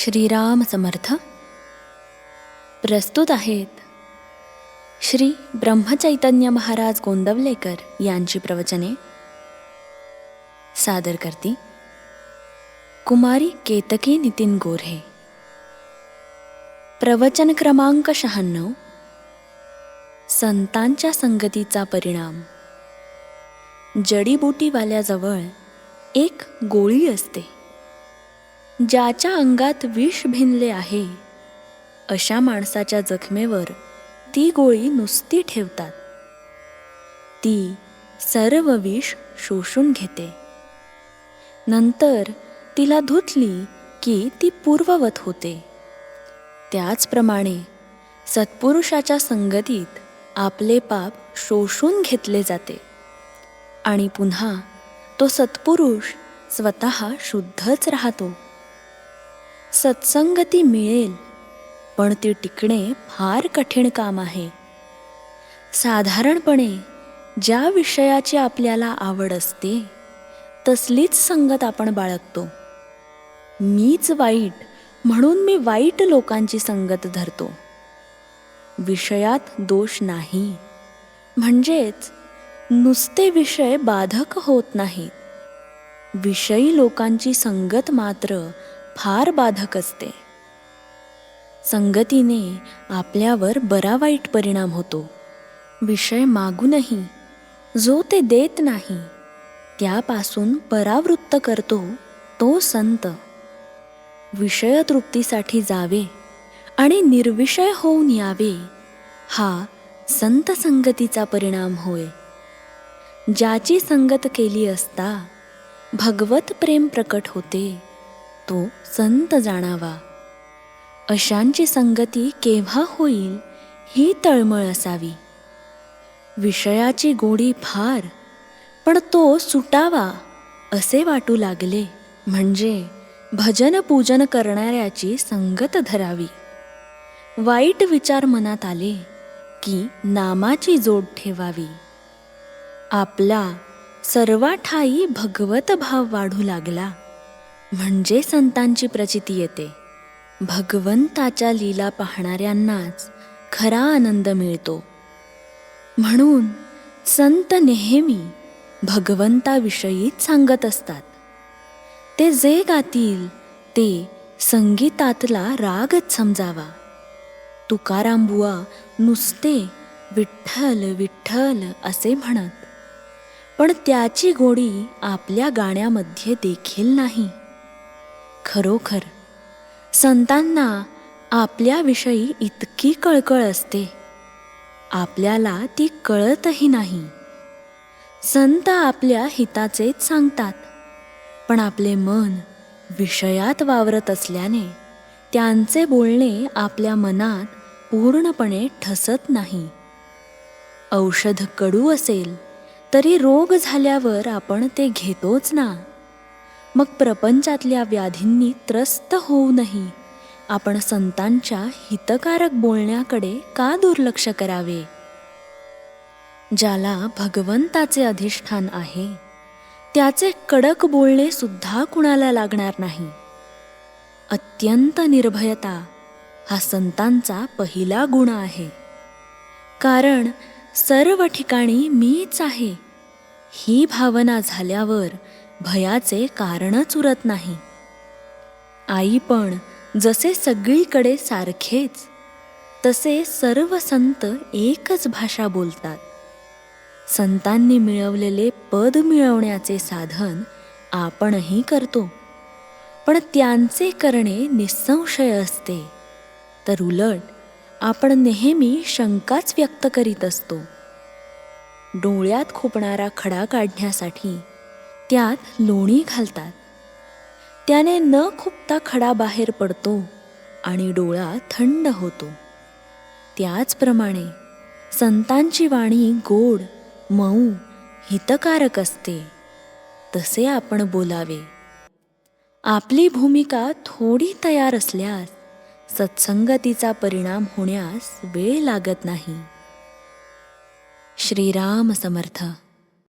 श्रीराम समर्थ. प्रस्तुत आहेत श्री ब्रह्मचैतन्य महाराज गोंदवलेकर यांची प्रवचने. सादर करती कुमारी केतकी नितीन गोऱ्हे. प्रवचन क्रमांक शहाण्णव. संतांच्या संगतीचा परिणाम. जडीबुटीवाल्याजवळ एक गोळी असते. ज्याच्या अंगात विष भिनले आहे अशा माणसाच्या जखमेवर ती गोळी नुसती ठेवतात. ती सर्व विष शोषून घेते. नंतर तिला धुतली की ती पूर्ववत होते. त्याचप्रमाणे सत्पुरुषाच्या संगतीत आपले पाप शोषून घेतले जाते आणि पुन्हा तो सत्पुरुष स्वतः शुद्धच राहतो. सत्संगती मिळेल पण ती टिकणे फार कठीण काम आहे. साधारणपणे ज्या विषयाची आपल्याला आवड असते तसलीच संगत आपण बाळगतो. मीच वाईट म्हणून मी वाईट लोकांची संगत धरतो. विषयात दोष नाही. म्हणजेच नुसते विषय बाधक होत नाहीत. विषयी लोकांची संगत मात्र फार बाधक असते. संगतीने आपल्यावर बरा वाईट परिणाम होतो. विषय मागूनही जो ते देत नाही त्यापासून परावृत्त करतो तो संत. विषयतृप्तीसाठी जावे आणि निर्विषय होऊन यावे हा संत संगतीचा परिणाम होय. ज्याची संगत केली असता भगवत प्रेम प्रकट होते. तो संत जाणावा. अशांची संगती केव्हा होईल ही तळमळ असावी. विषयाची गोडी फार पण तो सुटावा असे वाटू लागले. म्हणजे भजन पूजन करणाऱ्याची संगत धरावी. वाईट विचार मनात आले की नामाची जोड ठेवावी. आपला सर्वाठाई भगवत भाव वाढू लागला. म्हणजे संतांची प्रचिती येते. भगवंताच्या लीला पाहणाऱ्यांनाच खरा आनंद मिळतो. म्हणून संत नेहमी भगवंताविषयीच सांगत असतात. ते जे गातील ते संगीतातला रागच समजावा. तुकारामबुवा नुसते विठ्ठल विठ्ठल असे म्हणत पण त्याची गोडी आपल्या गाण्यामध्ये देखील नाही. खरोखर. संतांना आपल्याविषयी इतकी कळकळ असते. आपल्याला ती कळतही नाही. संत आपल्या हिताचेच सांगतात. पण आपले मन विषयात वावरत असल्याने त्यांचे बोलणे आपल्या मनात पूर्णपणे ठसत नाही. औषध कडू असेल तरी रोग झाल्यावर आपण ते घेतोच ना. मग प्रपंचातल्या व्याधींनी त्रस्त होऊनही आपण संतांच्या हितकारक बोलण्याकडे का दुर्लक्ष करावे? ज्याला भगवंताचे अधिष्ठान आहे त्याचे कडक बोलणे सुद्धा कुणाला लागणार नाही. अत्यंत निर्भयता हा संतांचा पहिला गुण आहे. कारण सर्व ठिकाणी मीच आहे. ही भावना झाल्यावर भयाचे कारणच उरत नाही. आई पण जसे सगळीकडे सारखेच तसे सर्व संत एकच भाषा बोलतात. संतांनी मिळवलेले पद मिळवण्याचे साधन आपणही करतो. पण त्यांचे करणे निसंशय असते. तर उलट आपण नेहमी शंकाच व्यक्त करीत असतो. डोळ्यात खुपणारा खडा काढण्यासाठी त्यात लोणी घालतात. त्याने न खुपता खडा बाहेर पडतो आणि डोळा थंड होतो. त्याचप्रमाणे संतांची वाणी गोड मऊ हितकारक असते. तसे आपण बोलावे. आपली भूमिका थोडी तयार असल्यास सत्संगतीचा परिणाम होण्यास वेळ लागत नाही. श्रीराम समर्थ.